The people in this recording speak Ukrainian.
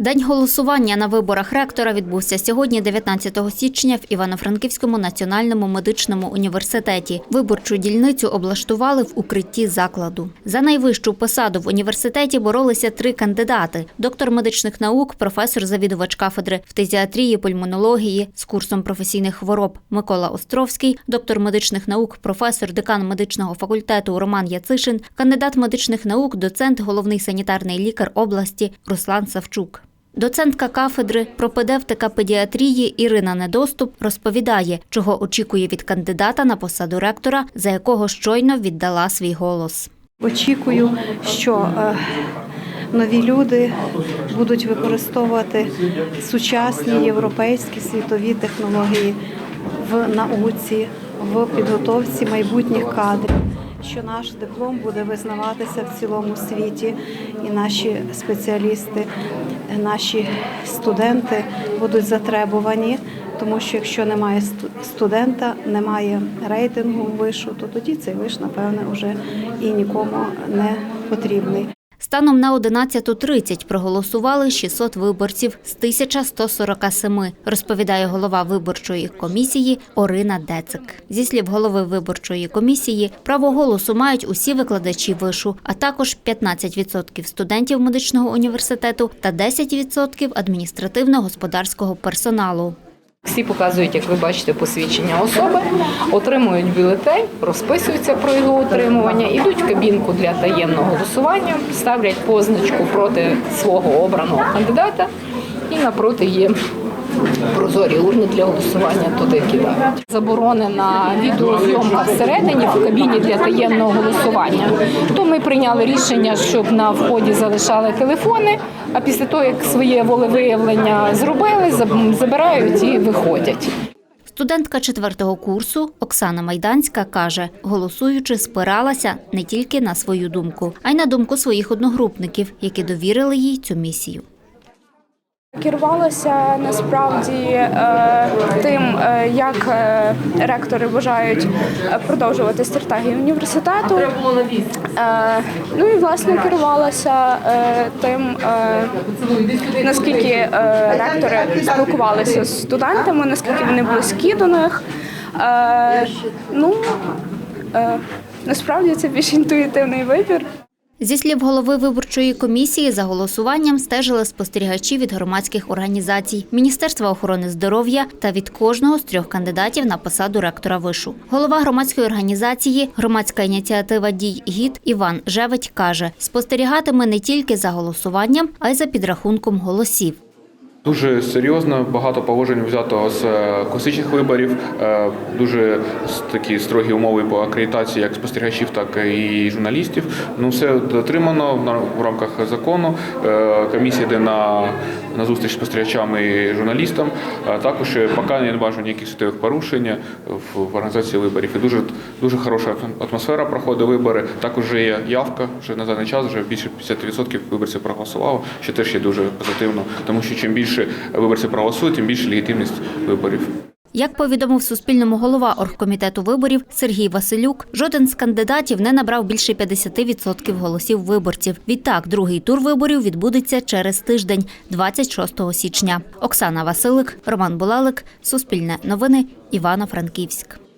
День голосування на виборах ректора відбувся сьогодні, 19 січня, в Івано-Франківському національному медичному університеті. Виборчу дільницю облаштували в укритті закладу. За найвищу посаду в університеті боролися три кандидати: доктор медичних наук, професор завідувач кафедри фтизіатрії, пульмонології з курсом професійних хвороб Микола Островський, доктор медичних наук, професор, декан медичного факультету Роман Яцишин, кандидат медичних наук, доцент, головний санітарний лікар області Руслан Савчук. Доцентка кафедри пропедевтика педіатрії Ірина Недоступ розповідає, чого очікує від кандидата на посаду ректора, за якого щойно віддала свій голос. Очікую, що е, нові люди будуть використовувати сучасні європейські світові технології в науці, в підготовці майбутніх кадрів. Що наш диплом буде визнаватися в цілому світі, і наші спеціалісти, наші студенти будуть затребувані, тому що якщо немає студента, немає рейтингу вишу, то тоді цей виш, напевне, вже і нікому не потрібний. Станом на 11.30 проголосували 600 виборців з 1147, розповідає голова виборчої комісії Орина Децик. Зі слів голови виборчої комісії, право голосу мають усі викладачі вишу, а також 15% студентів медичного університету та 10% адміністративно-господарського персоналу. Всі показують, як ви бачите, посвідчення особи, отримують бюлетень, розписуються про його отримування, йдуть в кабінку для таємного голосування, ставлять позначку проти свого обраного кандидата і напроти є прозорі урни для голосування туди кидають. Заборонена відеозйомка всередині в кабіні для таємного голосування. То ми прийняли рішення, щоб на вході залишали телефони, а після того, як своє волевиявлення зробили, забирають і виходять. Студентка четвертого курсу Оксана Майданська каже, голосуючи, спиралася не тільки на свою думку, а й на думку своїх одногрупників, які довірили їй цю місію. Керувалася насправді е, тим, е, як е, ректори бажають продовжувати стратегію університету. Ну і власне керувалася тим, наскільки ректори спілкувалися з студентами, наскільки вони близькі до них. Ну насправді це більш інтуїтивний вибір. Зі слів голови виборчої комісії, за голосуванням стежили спостерігачі від громадських організацій, Міністерства охорони здоров'я та від кожного з трьох кандидатів на посаду ректора вишу. Голова громадської організації Громадська ініціатива дій гід Іван Жевить каже, спостерігатиме не тільки за голосуванням, а й за підрахунком голосів. Дуже серйозно, багато положень взято з е, класичних виборів, е, дуже такі строгі умови по акредитації як спостерігачів, так і журналістів. Ну все дотримано в рамках закону. Е, Комісія йде на, на зустріч спостерігачами і журналістам. А Також е, поки я не бачу ніяких світових порушень в, в організації виборів. І дуже дуже хороша атмосфера проходить вибори. Також є явка, вже на даний час вже більше 50% виборців проголосувало, що теж є дуже позитивно, тому що чим більше виборців проголосують, тим більше легітимність виборів. Як повідомив Суспільному голова оргкомітету виборів Сергій Василюк, жоден з кандидатів не набрав більше 50% голосів виборців. Відтак, другий тур виборів відбудеться через тиждень, 26 січня. Оксана Василик, Роман Булалик, Суспільне новини, Івано-Франківськ.